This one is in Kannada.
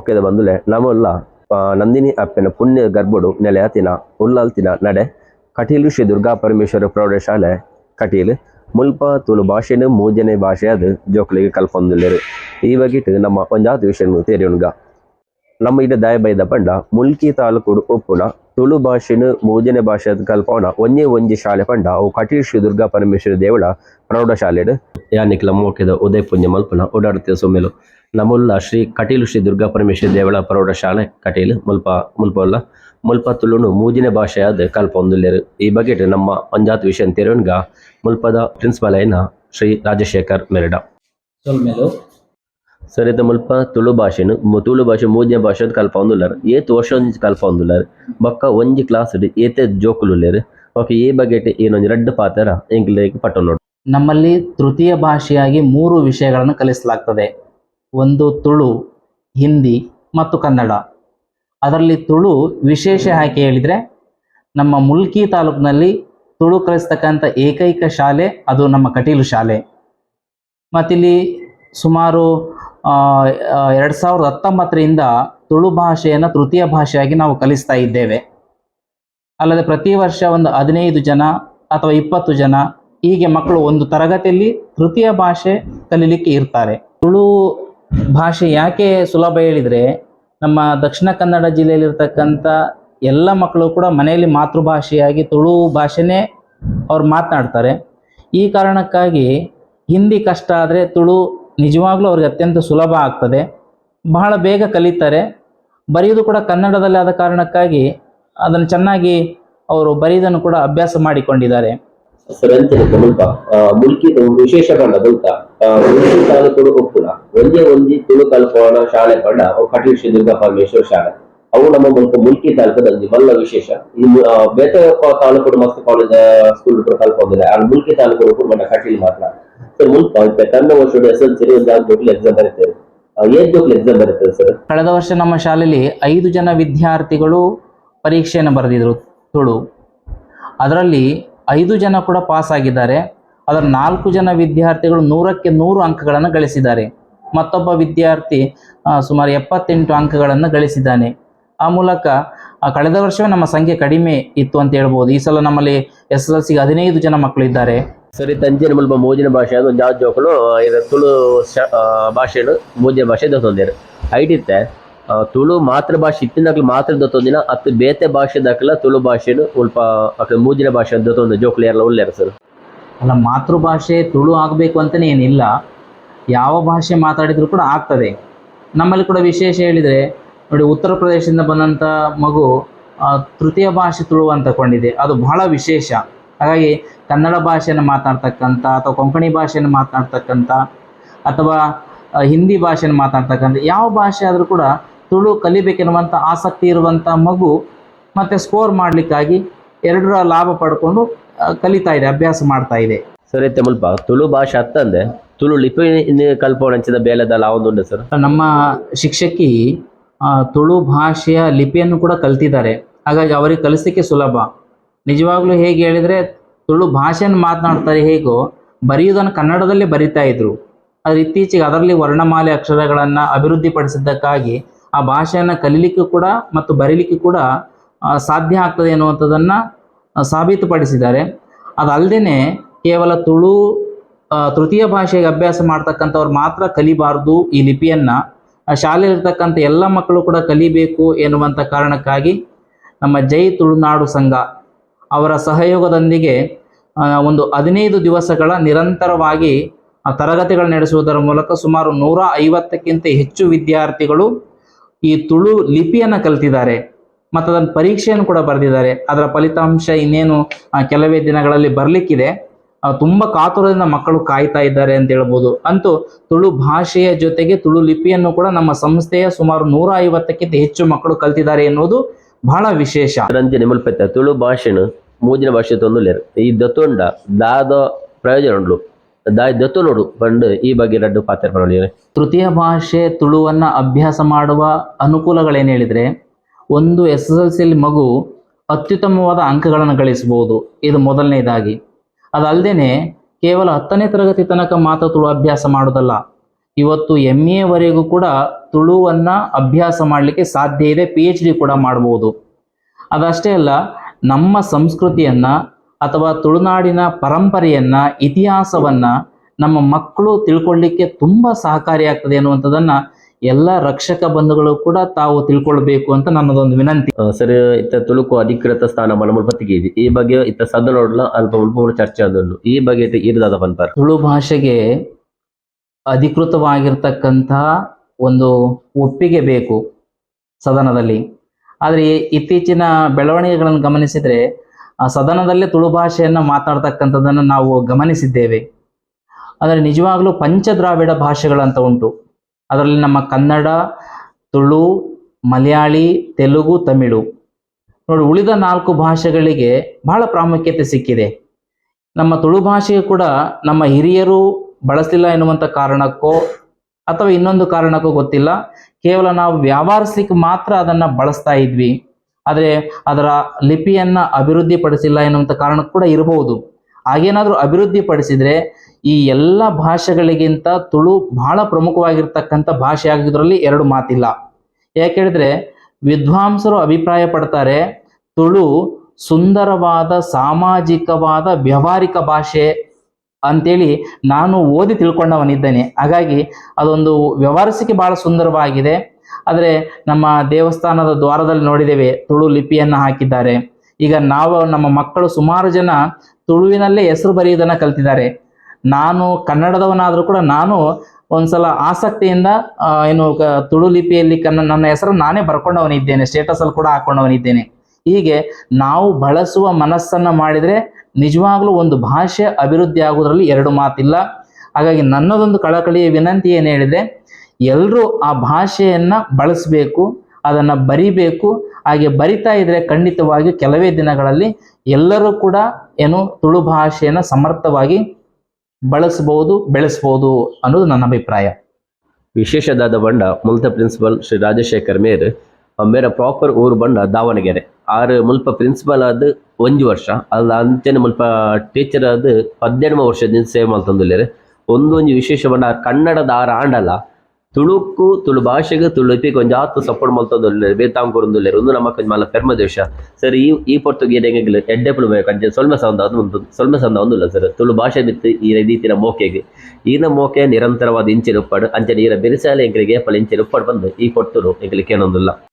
ಮೊಕ್ಕೆದ ಬಂದುಲೆ ನಮಲ್ಲ ನಂದಿನಿ ಅಪ್ಪನ ಪುಣ್ಯ ಗರ್ಭುಡು ನೆಲೆಯತಿನ ಉಲ್ಲಲ್ತಿನ ನಡೆ, ಕಟೀಲು ಶ್ರೀ ದುರ್ಗಾ ಪರಮೇಶ್ವರ ಪ್ರೌಢಶಾಲೆ ಕಟೀಲು ಮುಲ್ಪ ತುಳು ಭಾಷೆನು ಮೂಜನೆ ಭಾಷೆ ಅದು ಜೋಕ್ಲಿಗೆ ಕಲ್ಪೊಂದುಲ್ಲೆರು. ಈ ಬಗೆಟ್ ನಮ್ಮ ಪಂಜಾತ್ ವಿಷಯ ತೇರಿಯುಣ್ಗ. ನಮ್ಮ ಇಡ ದಯ ಬೈದ ಪಂಡ ಮುಲ್ಕಿ ತಾಲೂಕು ಉಪ್ಪುನ ತುಳು ಭಾಷೆನು ಮೂಜನೆ ಭಾಷೆ ಕಲ್ಪೋಣ ಒಂದೇ ಒಂಜಿ ಶಾಲೆ ಪಂಡ ಅವು ಕಟೀಲ್ ಶ್ರೀ ದುರ್ಗಾ ಪರಮೇಶ್ವರ ದೇವಳ ಪ್ರೌಢಶಾಲೆಡ್ ಯಾನಿಕ್ಲ ಮೋಕೆದ ಉದಯ ಪುಣ್ಯ ಮಲ್ಪನ ಓಡಾಡುತ್ತೆ ಸೊಮ್ಮೆಲು. ನಮ್ಮುಲ್ಲ ಶ್ರೀ ಕಟೀಲು ಶ್ರೀ ದುರ್ಗಾ ಪರಮೇಶ್ವರ ದೇವಳ ಪ್ರೌಢಶಾಲೆ ಕಟೀಲು ಮುಲ್ಪ ಮುಲ್ಪಲ್ಲ ಮುಲ್ಪ ತುಳುನು ಮೂಜಿನ ಭಾಷೆಯಾದ ಕಲ್ಪೊಂದುಲ್ಲೆರು ಈ ಬಗೆಟ್ ನಮ್ಮ ಪಂಜಾತ್ ವಿಷಯ ತೆರವನ್ಗ ಮುಲ್ಪದ ಪ್ರಿನ್ಸಿಪಲ್ ಐನ ಶ್ರೀ ರಾಜಶೇಖರ್ ಮೆರಡ. ಸರಿ ಮುಲ್ಪ ತುಳು ಭಾಷೆನು ತುಳು ಭಾಷೆ ಮೂಜಿನ ಭಾಷೆ ಕಲ್ಪ ಒಂದುಲ್ಲರ್ ಏತ್ ವರ್ಷ ಒಂಜಿ ಕಲ್ಪ ಒಂದುಲ್ಲರ್ ಬೊಕ್ಕ ಒಂಜಿ ಕ್ಲಾಸ್ ಏತೆ ಜೋಕುಲುಲ್ಲೆರ್ ಓಕೆ ಈ ಬಗೆಟ್ ಏನೊಂದು ರೆಡ್ ಪಾತ್ರ ಎಂಕ್ಲೆಗ್ ಪಟ್ಟು ನೋಡಿ. ನಮ್ಮಲ್ಲಿ ತೃತೀಯ ಭಾಷೆಯಾಗಿ ಮೂರು ವಿಷಯಗಳನ್ನು ಕಲಿಸಲಾಗ್ತದೆ. ಒಂದು ತುಳು, ಹಿಂದಿ ಮತ್ತು ಕನ್ನಡ. ಅದರಲ್ಲಿ ತುಳು ವಿಶೇಷ ಆಯ್ಕೆ ಹೇಳಿದರೆ, ನಮ್ಮ ಮುಲ್ಕಿ ತಾಲೂಕಿನಲ್ಲಿ ತುಳು ಕಲಿಸ್ತಕ್ಕಂಥ ಏಕೈಕ ಶಾಲೆ ಅದು ನಮ್ಮ ಕಟೀಲು ಶಾಲೆ. ಮತ್ತಿಲ್ಲಿ ಸುಮಾರು ಎರಡು ಸಾವಿರದ ಹತ್ತೊಂಬತ್ತರಿಂದ ತುಳು ಭಾಷೆಯನ್ನು ತೃತೀಯ ಭಾಷೆಯಾಗಿ ನಾವು ಕಲಿಸ್ತಾ ಇದ್ದೇವೆ. ಅಲ್ಲದೆ ಪ್ರತಿ ವರ್ಷ ಒಂದು ಹದಿನೈದು ಜನ ಅಥವಾ ಇಪ್ಪತ್ತು ಜನ ಹೀಗೆ ಮಕ್ಕಳು ಒಂದು ತರಗತಿಯಲ್ಲಿ ತೃತೀಯ ಭಾಷೆ ಕಲೀಲಿಕ್ಕೆ ಇರ್ತಾರೆ. ತುಳು ಭಾಷೆ ಯಾಕೆ ಸುಲಭ ಹೇಳಿದರೆ, ನಮ್ಮ ದಕ್ಷಿಣ ಕನ್ನಡ ಜಿಲ್ಲೆಯಲ್ಲಿರ್ತಕ್ಕಂಥ ಎಲ್ಲ ಮಕ್ಕಳು ಕೂಡ ಮನೆಯಲ್ಲಿ ಮಾತೃಭಾಷೆಯಾಗಿ ತುಳು ಭಾಷೆನೇ ಅವ್ರು ಮಾತನಾಡ್ತಾರೆ. ಈ ಕಾರಣಕ್ಕಾಗಿ ಹಿಂದಿ ಕಷ್ಟ ಆದರೆ ತುಳು ನಿಜವಾಗ್ಲೂ ಅವ್ರಿಗೆ ಅತ್ಯಂತ ಸುಲಭ ಆಗ್ತದೆ. ಬಹಳ ಬೇಗ ಕಲಿತಾರೆ. ಬರೆಯೋದು ಕೂಡ ಕನ್ನಡದಲ್ಲಿ ಆದ ಕಾರಣಕ್ಕಾಗಿ ಅದನ್ನು ಚೆನ್ನಾಗಿ ಅವರು ಬರೆಯೋದನ್ನು ಕೂಡ ಅಭ್ಯಾಸ ಮಾಡಿಕೊಂಡಿದ್ದಾರೆ. ಸರ್ ಮುಲ್ಪ ಮುಲ್ಕಿ ವಿಶೇಷ ಪಂಡ ಬುಲ್ಕ ಮುಲ್ಕಿ ತಾಲೂಕು ಒಪ್ಪುನ ಒಂಜೇ ಒಂಜಿ ತುಳು ಕಲ್ಪೋಣ ಶಾಲೆ ಪಂಡ ಕಟೀಲ್ ಶ್ರೀ ದುರ್ಗಾ ಪರಮೇಶ್ವರ ಶಾಲೆ. ಅವು ನಮ್ಮ ಮುಲ್ಕ ಮುಲ್ಕಿ ತಾಲೂಕು ದಂಜಿ ಮಲ್ಲ ವಿಶೇಷ. ಈ ಮು- ಆ, ಬೇತೆ ತಾಲೂಕು ಮಸ್ತ್ ಕಾಲೇಜ್ ಸ್ಕೂಲ್ ಕೂಡ ಕಲ್ಪೊಂದಿದೆ ಆ ಮುಲ್ಕಿ ತಾಲೂಕು ಬಂಡ ಕಟೀಲ್ ಮಾತ್ರ. ಸರ್ ಇತ್ತೆ ಕನ್ನಡ ವರ್ಷದ ಎಸ್ ಎಲ್ ಸಿ ಒಂದು ಎಕ್ಸಾಮ್ ಬರೀತೇವೆ. ಸರ್ ಕಳೆದ ವರ್ಷ ನಮ್ಮ ಶಾಲೆಯಲ್ಲಿ ಐದು ಜನ ವಿದ್ಯಾರ್ಥಿಗಳು ಪರೀಕ್ಷೆಯನ್ನು ಬರೆದಿದ್ರು ತುಳು. ಅದರಲ್ಲಿ ಐದು ಜನ ಕೂಡ ಪಾಸ್ ಆಗಿದ್ದಾರೆ. ಅದರ ನಾಲ್ಕು ಜನ ವಿದ್ಯಾರ್ಥಿಗಳು ನೂರಕ್ಕೆ ನೂರು ಅಂಕಗಳನ್ನು ಗಳಿಸಿದ್ದಾರೆ. ಮತ್ತೊಬ್ಬ ವಿದ್ಯಾರ್ಥಿ ಸುಮಾರು ಎಪ್ಪತ್ತೆಂಟು ಅಂಕಗಳನ್ನು ಗಳಿಸಿದ್ದಾನೆ. ಆ ಮೂಲಕ ಕಳೆದ ವರ್ಷವೇ ನಮ್ಮ ಸಂಖ್ಯೆ ಕಡಿಮೆ ಇತ್ತು ಅಂತ ಹೇಳ್ಬೋದು. ಈ ಸಲ ನಮ್ಮಲ್ಲಿ ಎಸ್ ಎಲ್ ಸಿಗೆ ಹದಿನೈದು ಜನ ಮಕ್ಕಳಿದ್ದಾರೆ ಸರಿ ತಂಜಿನ ಮುಲ್ಪ ಮೋಜಿನ ಭಾಷೆ ಅದು ಜಾತ್ ಜೋಕುಲು, ಇದು ತುಳು ಭಾಷೆನು ಮೂಜಿನ ಭಾಷೆ ದೊತ್ತೊಂದಿರು ಐಟಿತ್ತೆ ತುಳು ಮಾತೃ ಭಾಷೆ ಇತ್ತಿನಕ್ಲು ಮಾತ್ರ ದೊತ್ತೊಂದಿನ ಅತ್ತು ಬೇತೆ ಭಾಷೆ ದಾಖಲ ತುಳು ಭಾಷೆನು ಸ್ವಲ್ಪ ಮೂಜಿನ ಭಾಷೆ ದೊತ್ತೊಂದು ಜೋಕ್ಲಿ ಎಲ್ಲ ಒಳ್ಳೆಯ ಸರ್? ಅಲ್ಲ, ಮಾತೃಭಾಷೆ ತುಳು ಆಗಬೇಕು ಅಂತಲೇ ಏನಿಲ್ಲ. ಯಾವ ಭಾಷೆ ಮಾತಾಡಿದರೂ ಕೂಡ ಆಗ್ತದೆ. ನಮ್ಮಲ್ಲಿ ಕೂಡ ವಿಶೇಷ ಹೇಳಿದರೆ, ನೋಡಿ, ಉತ್ತರ ಪ್ರದೇಶದಿಂದ ಬಂದಂಥ ಮಗು ತೃತೀಯ ಭಾಷೆ ತುಳು ಅಂತ ಕೊಂಡಿದೆ. ಅದು ಬಹಳ ವಿಶೇಷ. ಹಾಗಾಗಿ ಕನ್ನಡ ಭಾಷೆಯನ್ನು ಮಾತಾಡ್ತಕ್ಕಂಥ ಅಥವಾ ಕೊಂಕಣಿ ಭಾಷೆಯನ್ನು ಮಾತನಾಡ್ತಕ್ಕಂಥ ಅಥವಾ ಹಿಂದಿ ಭಾಷೆಯನ್ನು ಮಾತಾಡ್ತಕ್ಕಂಥ ಯಾವ ಭಾಷೆ ಆದರೂ ಕೂಡ ತುಳು ಕಲಿಬೇಕೆನ್ನುವಂಥ ಆಸಕ್ತಿ ಇರುವಂಥ ಮಗು ಮತ್ತು ಸ್ಕೋರ್ ಮಾಡಲಿಕ್ಕಾಗಿ ಎರಡರ ಲಾಭ ಪಡ್ಕೊಂಡು ಕಲಿತಾ ಇದೆ ಅಭ್ಯಾಸ ಮಾಡ್ತಾ ಇದೆ. ಸರಿ ತಮಲ್ಪ ಮುಲ್ಪ ತುಳು ಭಾಷೆ ಅತ್ತಂದೆ ತುಳು ಲಿಪಿ ಕಲ್ಪೋಣಂಚಿದ ಬೇಲೆದ ಅವೊಂದುಂಡು ಸರ್. ನಮ್ಮ ಶಿಕ್ಷಕಿ ತುಳು ಭಾಷೆಯ ಲಿಪಿಯನ್ನು ಕೂಡ ಕಲ್ತಿದ್ದಾರೆ. ಹಾಗಾಗಿ ಅವರಿಗೆ ಕಲಿಸಲಿಕ್ಕೆ ಸುಲಭ. ನಿಜವಾಗ್ಲೂ ಹೇಗೆ ಹೇಳಿದರೆ ತುಳು ಭಾಷೆಯನ್ನು ಮಾತನಾಡ್ತಾರೆ ಹೇಗೋ ಬರೆಯುವುದನ್ನು ಕನ್ನಡದಲ್ಲಿ ಬರಿತಾ ಇದ್ರು. ಆದರೆ ಇತ್ತೀಚೆಗೆ ಅದರಲ್ಲಿ ವರ್ಣಮಾಲೆ ಅಕ್ಷರಗಳನ್ನು ಅಭಿವೃದ್ಧಿಪಡಿಸಿದ್ದಕ್ಕಾಗಿ ಆ ಭಾಷೆಯನ್ನು ಕಲೀಲಿಕ್ಕೂ ಕೂಡ ಮತ್ತು ಬರೀಲಿಕ್ಕೂ ಕೂಡ ಸಾಧ್ಯ ಆಗ್ತದೆ ಎನ್ನುವಂಥದ್ದನ್ನು ಆ, ಸಾಬೀತುಪಡಿಸಿದ್ದಾರೆ. ಅದಲ್ಲದೆ ಕೇವಲ ತುಳು ತೃತೀಯ ಭಾಷೆಗೆ ಅಭ್ಯಾಸ ಮಾಡ್ತಕ್ಕಂಥವ್ರು ಮಾತ್ರ ಕಲಿಬಾರ್ದು ಈ ಲಿಪಿಯನ್ನು. ಶಾಲೆಯಲ್ಲಿರ್ತಕ್ಕಂಥ ಎಲ್ಲ ಮಕ್ಕಳು ಕೂಡ ಕಲಿಬೇಕು ಎನ್ನುವಂಥ ಕಾರಣಕ್ಕಾಗಿ ನಮ್ಮ ಜೈ ತುಳುನಾಡು ಸಂಘ ಅವರ ಸಹಯೋಗದೊಂದಿಗೆ ಒಂದು ಹದಿನೈದು ದಿವಸಗಳ ನಿರಂತರವಾಗಿ ತರಗತಿಗಳು ನಡೆಸುವುದರ ಮೂಲಕ ಸುಮಾರು ನೂರ ಐವತ್ತಕ್ಕಿಂತ ಹೆಚ್ಚು ವಿದ್ಯಾರ್ಥಿಗಳು ಈ ತುಳು ಲಿಪಿಯನ್ನು ಕಲ್ತಿದ್ದಾರೆ. ಮತ್ತು ಅದನ್ನು ಪರೀಕ್ಷೆಯನ್ನು ಕೂಡ ಬರೆದಿದ್ದಾರೆ. ಅದರ ಫಲಿತಾಂಶ ಇನ್ನೇನು ಕೆಲವೇ ದಿನಗಳಲ್ಲಿ ಬರಲಿಕ್ಕಿದೆ. ತುಂಬ ಕಾತುರದಿಂದ ಮಕ್ಕಳು ಕಾಯ್ತಾ ಇದ್ದಾರೆ ಅಂತ ಹೇಳ್ಬೋದು. ಅಂತೂ ತುಳು ಭಾಷೆಯ ಜೊತೆಗೆ ತುಳು ಲಿಪಿಯನ್ನು ಕೂಡ ನಮ್ಮ ಸಂಸ್ಥೆಯ ಸುಮಾರು ನೂರ ಐವತ್ತಕ್ಕಿಂತ ಹೆಚ್ಚು ಮಕ್ಕಳು ಕಲ್ತಿದ್ದಾರೆ ಎನ್ನುವುದು ಬಹಳ ವಿಶೇಷ. ರಂಜನೆ ಮುಲ್ಪೆತ್ತ ತುಳು ಭಾಷೆನು ಮೂಜಿನ ಭಾಷೆ ತೊಂದುಲ್ಲೇರು ಈ ದತ್ತೊಂಡ ದಾದ ಪ್ರಯೋಜನ ಉಂಡು ದಾಯಿ ದತ್ತು ನೋಡು ಬಂಡು ಈ ಬಗ್ಗೆ ರಡ್ಡು ಪಾತ್ರ ತೃತೀಯ ಭಾಷೆ ತುಳುವನ್ನು ಅಭ್ಯಾಸ ಮಾಡುವ ಅನುಕೂಲಗಳೇನು ಹೇಳಿದರೆ ಒಂದು ಎಸ್ ಎಸ್ ಎಲ್ ಸಿಯಲ್ಲಿ ಮಗು ಅತ್ಯುತ್ತಮವಾದ ಅಂಕಗಳನ್ನು ಗಳಿಸಬಹುದು. ಇದು ಮೊದಲನೇದಾಗಿ. ಅದಲ್ಲದೆ ಕೇವಲ ಹತ್ತನೇ ತರಗತಿ ತನಕ ಮಾತ್ರ ತುಳು ಅಭ್ಯಾಸ ಮಾಡೋದಲ್ಲ ಇವತ್ತು ಎಂ ಎವರೆಗೂ ಕೂಡ ತುಳುವನ್ನು ಅಭ್ಯಾಸ ಮಾಡಲಿಕ್ಕೆ ಸಾಧ್ಯ ಇದೆ ಪಿ ಎಚ್ ಡಿ ಕೂಡ ಮಾಡಬಹುದು ಅದಷ್ಟೇ ಅಲ್ಲ, ನಮ್ಮ ಸಂಸ್ಕೃತಿಯನ್ನ ಅಥವಾ ತುಳುನಾಡಿನ ಪರಂಪರೆಯನ್ನು, ಇತಿಹಾಸವನ್ನು ನಮ್ಮ ಮಕ್ಕಳು ತಿಳ್ಕೊಳ್ಳಿಕ್ಕೆ ತುಂಬ ಸಹಕಾರಿಯಾಗ್ತದೆ ಅನ್ನುವಂಥದ್ದನ್ನ ಎಲ್ಲ ರಕ್ಷಕ ಬಂಧುಗಳು ಕೂಡ ತಾವು ತಿಳ್ಕೊಳ್ಬೇಕು ಅಂತ ನನ್ನದೊಂದು ವಿನಂತಿ. ಸರಿ ಇತ್ತ ತುಳುಕು ಅಧಿಕೃತ ಸ್ಥಾನ ಮುಲ್ಪತ್ತಿಗೆ ಇದೆ. ಈ ಬಗ್ಗೆ ಇತ್ತ ಸದಲೋಡ್ಲ ಅಲ್ಪ ಉಲ್ಪ ಚರ್ಚೆ ಈ ಬಗ್ಗೆ ಇರ್ದಾದ ಪನ್ಪಾರ ತುಳು ಭಾಷೆಗೆ ಅಧಿಕೃತವಾಗಿರ್ತಕ್ಕಂತಹ ಒಂದು ಒಪ್ಪಿಗೆ ಬೇಕು ಸದನದಲ್ಲಿ. ಆದರೆ ಇತ್ತೀಚಿನ ಬೆಳವಣಿಗೆಗಳನ್ನು ಗಮನಿಸಿದರೆ ಆ ಸದನದಲ್ಲೇ ತುಳು ಭಾಷೆಯನ್ನು ಮಾತಾಡ್ತಕ್ಕಂಥದ್ದನ್ನು ನಾವು ಗಮನಿಸಿದ್ದೇವೆ. ಆದರೆ ನಿಜವಾಗಲೂ ಪಂಚದ್ರಾವಿಡ ಭಾಷೆಗಳಂತ ಉಂಟು. ಅದರಲ್ಲಿ ನಮ್ಮ ಕನ್ನಡ, ತುಳು, ಮಲಯಾಳಿ, ತೆಲುಗು, ತಮಿಳು. ನೋಡಿ, ಉಳಿದ ನಾಲ್ಕು ಭಾಷೆಗಳಿಗೆ ಬಹಳ ಪ್ರಾಮುಖ್ಯತೆ ಸಿಕ್ಕಿದೆ. ನಮ್ಮ ತುಳು ಭಾಷೆಗೆ ಕೂಡ ನಮ್ಮ ಹಿರಿಯರು ಬಳಸಲಿಲ್ಲ ಎನ್ನುವಂಥ ಕಾರಣಕ್ಕೋ ಅಥವಾ ಇನ್ನೊಂದು ಕಾರಣಕ್ಕೋ ಗೊತ್ತಿಲ್ಲ. ಕೇವಲ ನಾವು ವ್ಯವಹರಿಸ್ಲಿಕ್ಕೆ ಮಾತ್ರ ಅದನ್ನು ಬಳಸ್ತಾ ಇದ್ವಿ. ಆದರೆ ಅದರ ಲಿಪಿಯನ್ನು ಅಭಿವೃದ್ಧಿಪಡಿಸಿಲ್ಲ ಎನ್ನುವಂಥ ಕಾರಣಕ್ಕೂ ಕೂಡ ಇರಬಹುದು. ಹಾಗೇನಾದ್ರೂ ಅಭಿವೃದ್ಧಿ ಪಡಿಸಿದ್ರೆ ಈ ಎಲ್ಲ ಭಾಷೆಗಳಿಗಿಂತ ತುಳು ಬಹಳ ಪ್ರಮುಖವಾಗಿರ್ತಕ್ಕಂಥ ಭಾಷೆ ಆಗಿದ್ರಲ್ಲಿ ಎರಡು ಮಾತಿಲ್ಲ. ಯಾಕೆ ಹೇಳಿದ್ರೆ ವಿದ್ವಾಂಸರು ಅಭಿಪ್ರಾಯ ಪಡ್ತಾರೆ, ತುಳು ಸುಂದರವಾದ, ಸಾಮಾಜಿಕವಾದ, ವ್ಯವಹಾರಿಕ ಭಾಷೆ ಅಂತೇಳಿ ನಾನು ಓದಿ ತಿಳ್ಕೊಂಡವನಿದ್ದೇನೆ. ಹಾಗಾಗಿ ಅದೊಂದು ವ್ಯವಹರಿಸಿಕೆ ಬಹಳ ಸುಂದರವಾಗಿದೆ. ಆದರೆ ನಮ್ಮ ದೇವಸ್ಥಾನದ ದ್ವಾರದಲ್ಲಿ ನೋಡಿದ್ದೇವೆ, ತುಳು ಲಿಪಿಯನ್ನು ಹಾಕಿದ್ದಾರೆ. ಈಗ ನಾವು ನಮ್ಮ ಮಕ್ಕಳು ಸುಮಾರು ಜನ ತುಳುವಿನಲ್ಲೇ ಹೆಸರು ಬರೆಯುವುದನ್ನು ಕಲ್ತಿದ್ದಾರೆ. ನಾನು ಕನ್ನಡದವನಾದರೂ ಕೂಡ ನಾನು ಒಂದ್ಸಲ ಆಸಕ್ತಿಯಿಂದ ಏನು ತುಳು ಲಿಪಿಯಲ್ಲಿ ಕನ್ನ, ನನ್ನ ಹೆಸರು ನಾನೇ ಬರ್ಕೊಂಡವನಿದ್ದೇನೆ ಸ್ಟೇಟಸ್ ಅಲ್ಲಿ ಕೂಡ ಹಾಕೊಂಡವನಿದ್ದೇನೆ. ಹೀಗೆ ನಾವು ಬಳಸುವ ಮನಸ್ಸನ್ನ ಮಾಡಿದ್ರೆ ನಿಜವಾಗ್ಲೂ ಒಂದು ಭಾಷೆ ಅಭಿವೃದ್ಧಿ ಆಗೋದ್ರಲ್ಲಿ ಎರಡು ಮಾತಿಲ್ಲ. ಹಾಗಾಗಿ ನನ್ನದೊಂದು ಕಳಕಳಿಯ ವಿನಂತಿ ಏನು ಹೇಳಿದ್ರೆ ಎಲ್ಲರೂ ಆ ಭಾಷೆಯನ್ನ ಬಳಸಬೇಕು. ಅದನ್ನ ಬರಿಬೇಕು. ಹಾಗೆ ಬರಿತಾ ಇದ್ರೆ ಖಂಡಿತವಾಗಿ ಕೆಲವೇ ದಿನಗಳಲ್ಲಿ ಎಲ್ಲರೂ ಕೂಡ ಏನು ತುಳು ಭಾಷೆಯನ್ನು ಸಮರ್ಥವಾಗಿ ಬಳಸಬಹುದು, ಬೆಳೆಸಬಹುದು ಅನ್ನೋದು ನನ್ನ ಅಭಿಪ್ರಾಯ. ವಿಶೇಷದಾದ ಬಂಡ ಮುಲ್ತ ಪ್ರಿನ್ಸಿಪಲ್ ಶ್ರೀ ರಾಜಶೇಖರ್ ಮೇರ್, ಮೇರ ಪ್ರಾಪರ್ ಊರು ಬಂಡ ದಾವಣಗೆರೆ. ಆರು ಮುಲ್ಪ ಪ್ರಿನ್ಸಿಪಲ್ ಆದ ಒಂದು ವರ್ಷ. ಅಲ್ಲ ಅಂಚನೆ ಮುಲ್ಪ ಟೀಚರ್ ಆದ ಹದಿನೆಂಟು ವರ್ಷದಿಂದ ಸೇವೆ ಮಾಡ್ತಂದಿಲ್ಲ ಒಂದೊಂದು ವಿಶೇಷ ಬಂಡ ಕನ್ನಡದ ಆರು ಆಂಡಲ. ತುಳುಕು, ತುಳು ಭಾಷೆಗೆ ತುಳುಪಿ ಒಂಜಿ ಆತು ಸಪೋರ್ಟ್ ಮಲ್ತೊಂದುಲ್ಲೇರು ಬೇತಾಂಕುರುಂದುಲ್ಲೇರು ಒಂದು ನಮ್ಮ ಕೊಂಚ ಮಲ್ಲ ಪೆರ್ಮ ದೇಶ. ಸರ್, ಈ ಈ ಪೊರ್ತುಗೀರ್ ಏನೆಂಗಿಲ್ಲ ಎಡ್ಡೆಪುಳು ಅಂಚೆ ಸೊಲ್ಮೆ ಸಂದ ಒಂದು ಸೊಲ್ಮೆ ಸಂದ ಒಂದುಲ್ಲ ಸರ್? ತುಳು ಭಾಷೆ ಬಿತ್ತು, ಈ ರೀತಿನ ಮೋಕೆಗೆ. ಈನ ಮೋಕೆ ನಿರಂತರವಾದ ಇಂಚಿನ ಉಪ್ಪಾಡು ಅಂಚನೆ ಈರ ಬೆರಿಸಾಲೆ ಎಂಕಲಿಗೆ ಏಪಲ ಬಂದು ಈ ಪೊರ್ತುರು ಎಂಕಲಿಗೆ ಏನೊಂದಿಲ್ಲ